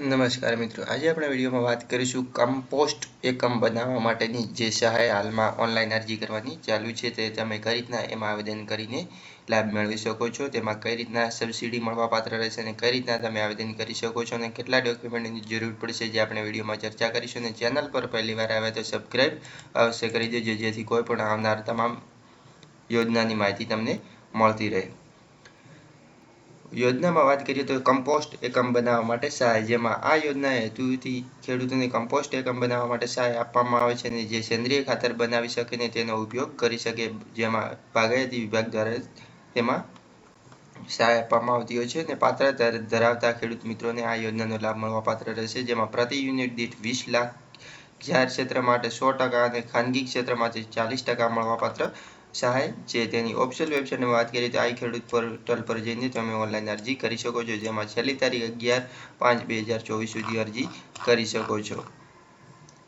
નમસ્કાર મિત્રો, આજે આપણે વિડીયોમાં વાત કરીશું કમ્પોસ્ટ એકમ બનાવવા માટેની જે સહાય હાલમાં ઓનલાઈન અરજી કરવાની ચાલુ છે. તે તમે કઈ રીતના એમાં આવેદન કરીને લાભ મેળવી શકો છો, તેમાં કઈ રીતના સબસિડી મળવાપાત્ર રહેશે અને કઈ રીતના તમે આવેદન કરી શકો છો અને કેટલા ડોક્યુમેન્ટની જરૂર પડશે જે આપણે વિડીયોમાં ચર્ચા કરીશું. અને ચેનલ પર પહેલી વાર આવે તો સબસ્ક્રાઈબ અવશ્ય કરી દેજો, જેથી કોઈ પણ આવનાર તમામ યોજનાની માહિતી તમને મળતી રહે. યોજનામાં વાત કરીએ તો કમ્પોસ્ટ એકમ બનાવવા માટે સહાય. જેમાં આ યોજના હેતુથી ખેડૂતોને કમ્પોસ્ટ એકમ બનાવવા માટે સહાય આપવામાં આવે છે અને જે સેન્દ્રિય ખાતર બનાવી શકે ને તેનો ઉપયોગ કરી શકે. જેમાં બાગાયતી વિભાગ દ્વારા તેમાં સહાય આપવામાં આવતી હોય છે અને પાત્ર ધરાવતા ખેડૂત મિત્રોને આ યોજનાનો લાભ મળવા પાત્ર રહેશે. જેમાં પ્રતિ યુનિટ દીઠ વીસ લાખ જાહેર ક્ષેત્ર માટે સો ટકા અને ખાનગી ક્ષેત્રમાંથી ચાલીસ ટકા મળવાપાત્ર સહાય છે તેની ઓફિશિયલ વેબસાઇટની વાત કરીએ તો આઈ ખેડૂત પોર્ટલ પર જઈને તમે ઓનલાઈન અરજી કરી શકો છો, જેમાં છેલ્લી તારીખ અગિયાર પાંચ બે હજાર ચોવીસ સુધી અરજી કરી શકો છો.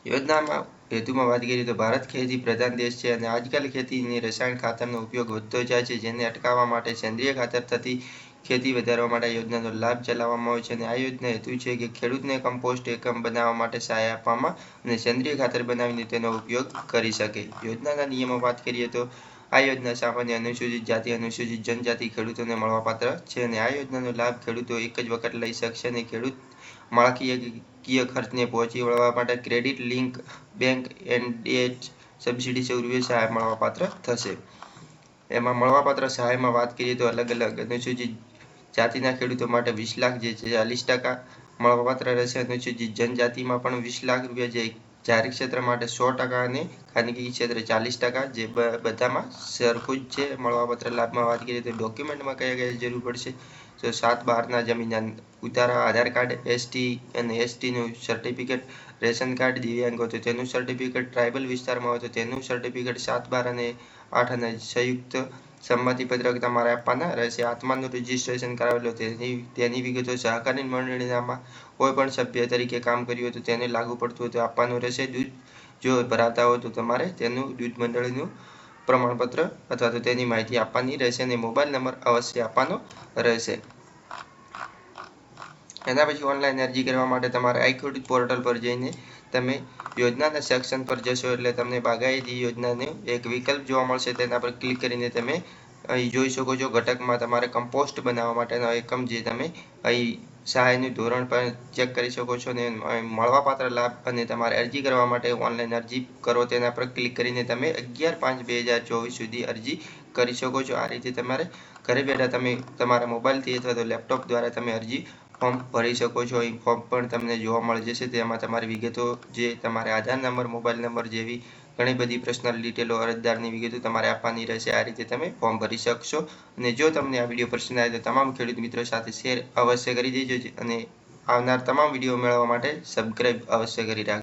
યોજનામાં હેતુમાં વાત કરીએ તો ભારત ખેતી પ્રધાન દેશ છે અને આજકાલ ખેતીની રસાયણ ખાતરનો ઉપયોગ વધતો જાય છે, જેને અટકાવવા માટે સેન્દ્રિય ખાતર થતી ખેતી વધારવા માટે યોજનાનો લાભ ચલાવવામાં આવે છે અને આ યોજના હેતુ છે કે ખેડૂતને કમ્પોસ્ટ એકમ બનાવવા માટે સહાય આપવામાં અને સેન્દ્રિય ખાતર બનાવીને તેનો ઉપયોગ કરી શકે. યોજનાના નિયમો વાત કરીએ તો આ યોજના સામાન્ય અનુસૂચિત જાતિ, અનુસૂચિત જનજાતિ ખેડૂતોને મળવાપાત્ર છે અને આ યોજનાનો લાભ ખેડૂતો એક જ વખત લઈ શકશે અને ખેડૂત માળખાકીય ખર્ચને પહોંચી વળવા માટે credit link bank NDH subsidy સ્વરૂપે સહાય મળવાપાત્ર થશે. એમાં મળવાપાત્ર સહાયમાં વાત કરીએ તો અલગ અલગ અનુસૂચિત જાતિના ખેડૂતો માટે વીસ લાખ જે છે ચાલીસ ટકા મળવાપાત્ર રહેશે. અનુસૂચિત જનજાતિમાં પણ વીસ લાખ રૂપિયા જે જાહેર ક્ષેત્ર માટે સો ટકા અને ખાનગી ક્ષેત્રે ચાલીસ ટકા, જે બધામાં સરખું જ છે. મળવાપત્ર લાભમાં વાત કરીએ તો ડોક્યુમેન્ટમાં કયા કયા જરૂર પડશે? તો સાત બારના જમીન ઉતારા, આધાર કાર્ડ એસટી અને એસટીનું સર્ટિફિકેટ રેશન કાર્ડ, દિવ્યાંગ હોય તો તેનું સર્ટિફિકેટ ટ્રાઇબલ વિસ્તારમાં હોય તો તેનું સર્ટિફિકેટ સાત બાર અને આઠ અને સંયુક્ત સંમતિપત્રક તમારે આપવાના રહેશે. આત્માનું રજિસ્ટ્રેશન કરાવેલું તેની તેની વિગતો સહકારી મંડળીનામાં કોઈ પણ સભ્ય તરીકે કામ કર્યું હોય તો તેને લાગુ પડતું હતું આપવાનું રહેશે. દૂધ જો ભરાતા હોય તો તમારે તેનું દૂધ મંડળીનું પ્રમાણપત્ર અથવા તો તેની માહિતી આપવાની રહેશે અને મોબાઈલ નંબર અવશ્ય આપવાનો રહેશે. એના પછી ઓનલાઈન અરજી કરવા માટે તમારે આઈક્યુડ પોર્ટલ પર જઈને તમે યોજનાના સેક્શન પર જશો એટલે તમને બાગાયતી યોજનાનું એક વિકલ્પ જોવા મળશે. તેના પર ક્લિક કરીને તમે અહીં જોઈ શકો છો ઘટકમાં તમારે કમ્પોસ્ટ બનાવવા માટેનો એકમ જે તમે અહીં સહાયનું ધોરણ પણ ચેક કરી શકો છો અને મળવાપાત્ર લાભ અને તમારે અરજી કરવા માટે ઓનલાઈન અરજી કરો તેના પર ક્લિક કરીને તમે અગિયાર પાંચ બે હજાર ચોવીસ સુધી અરજી કરી શકો છો. આ રીતે તમારે ઘરે બેઠા તમે તમારા મોબાઈલથી અથવા તો લેપટોપ દ્વારા તમે અરજી ફોર્મ ભરી શકો છો અહીં ફોર્મ પણ તમને જોવા મળી જશે. તેમાં તમારી વિગતો જે તમારે આધાર નંબર, મોબાઈલ નંબર જેવી ઘણી બધી પર્સનલ ડિટેલો અરજદારની વિગતો તમારે આપવાની રહેશે. આ રીતે તમે ફોર્મ ભરી શકશો. અને જો તમને આ વીડિયો પસંદ આવે તો તમામ ખેડૂત મિત્રો સાથે શેર અવશ્ય કરી દેજો. અને આવનાર તમામ વીડિયો મેળવવા માટે સબસ્ક્રાઈબ અવશ્ય કરી રાખજો.